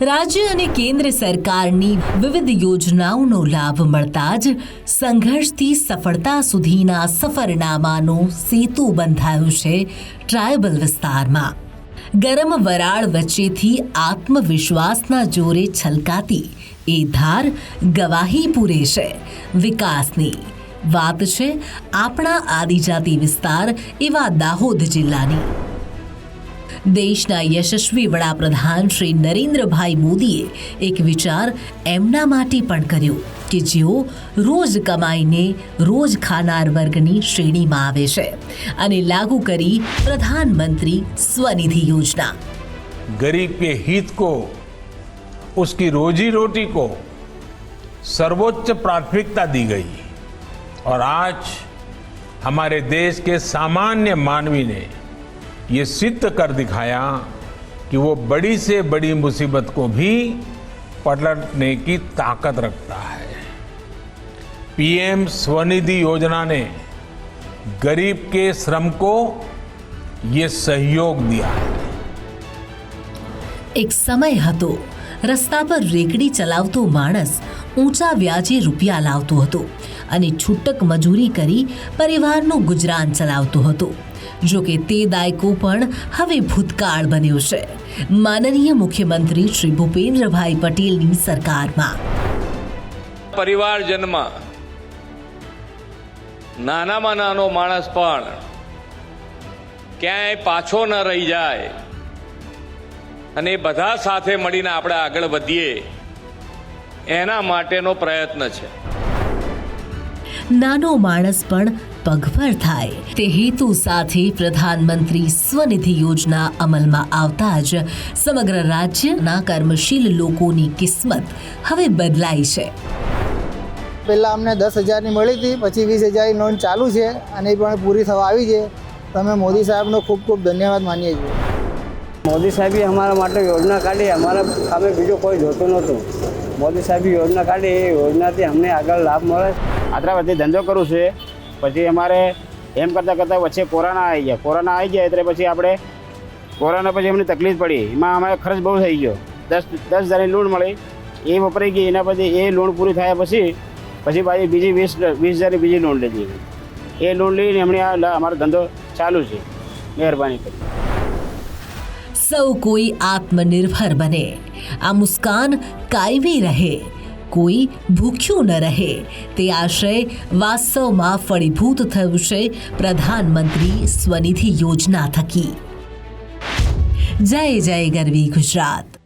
રાજ્ય અને કેન્દ્ર સરકારની વિવિધ યોજનાઓનો લાભ મળતા જ સંઘર્ષથી સફળતા સુધીના સફરનામાનો સેતુ બંધાયો છે ટ્રાયબલ વિસ્તારમાં. ગરમ વરાળ વચ્ચેથી આત્મવિશ્વાસના જોરે છલકાતી એ ધાર ગવાહી પૂરે છે વિકાસની. વાત છે આપણા આદિજાતિ વિસ્તાર એવા દાહોદ જિલ્લાની. દેશના યશસ્વી વડાપ્રધાન શ્રી નરેન્દ્રભાઈ મોદીએ એક વિચાર એમના માટે પણ કર્યો કે જેઓ રોજ કમાઈને રોજ ખાનાર વર્ગની શ્રેણીમાં આવે છે અને લાગુ કરી પ્રધાનમંત્રી સ્વનિધિ યોજના गरीब के हित को उसकी रोजी रोटी को सर्वोच्च प्राथमिकता दी गई और आज हमारे देश के सामान्य मानवी ने ये सिद्ध कर दिखाया कि वो बड़ी से बड़ी मुसीबत को भी पलटने की ताकत रखता है। पीएम स्वनिधि योजना ने गरीब के श्रम को ये सहयोग दिया है। एक समय हतो રસ્તા પર રેકડી ચલાવતો માણસ ઊંચા વ્યાજે રૂપિયા લાવતો હતો અને છૂટક મજૂરી કરી પરિવારનું ગુજરાન ચલાવતો હતો. જો કે તે દાયકો પણ હવે ભૂતકાળ બન્યો છે. માનનીય મુખ્યમંત્રી શ્રી ભૂપેન્દ્રભાઈ પટેલની સરકારમાં. પરિવારજનમાં નાનામાં નાનો માણસ પણ ક્યાંય પાછો ન રહી જાય. અને એ બધા સાથે મળીને આપણે આગળ વધીએ એના માટેનો પ્રયત્ન છે. નાનો માણસ પણ પગભર થાય. તે હેતુ સાથે પ્રધાનમંત્રી સ્વનિધિ યોજના અમલમાં આવતા જ સમગ્ર રાજ્યના કર્મશીલ લોકોની કિસ્મત હવે બદલાઈ છે. પહેલાં અમને દસ હજારની મળી હતી પછી વીસ હજારની નોંધ ચાલુ છે અને એ પણ પૂરી થવા આવી છે. તમે મોદી સાહેબનો ખૂબ ખૂબ ધન્યવાદ માનીએ છીએ. મોદી સાહેબે અમારા માટે યોજના કાઢી, અમારા સામે બીજો કોઈ જોતું નહોતું. મોદી સાહેબે યોજના કાઢી, એ યોજનાથી અમને આગળ લાભ મળે. આટલા બધી ધંધો કરું છે, પછી અમારે એમ કરતાં કરતાં વચ્ચે કોરોના આવી ગયા. કોરોના આવી ગયા એટલે પછી આપણે, કોરોના પછી અમને તકલીફ પડી. એમાં અમારે ખર્ચ બહુ થઈ ગયો. દસ દસ હજારની લોન મળી. એ વપરાઈ ગઈ, એના પછી એ લોન પૂરી થયા પછી પછી પાછી બીજી વીસ વીસ હજારની બીજી લોન લીધી. એ લોન લઈને એમણે આ અમારો ધંધો ચાલુ છે. મહેરબાની કરી સૌ કોઈ આત્મનિર્ભર બને આ મુસ્કાન કાયમી રહે કોઈ ભૂખ્યું ન રહે તે આશય વાસ્તવમાં ફળીભૂત થયું છે પ્રધાનમંત્રી સ્વનિધિ યોજના થકી જય જય ગરવી ગુજરાત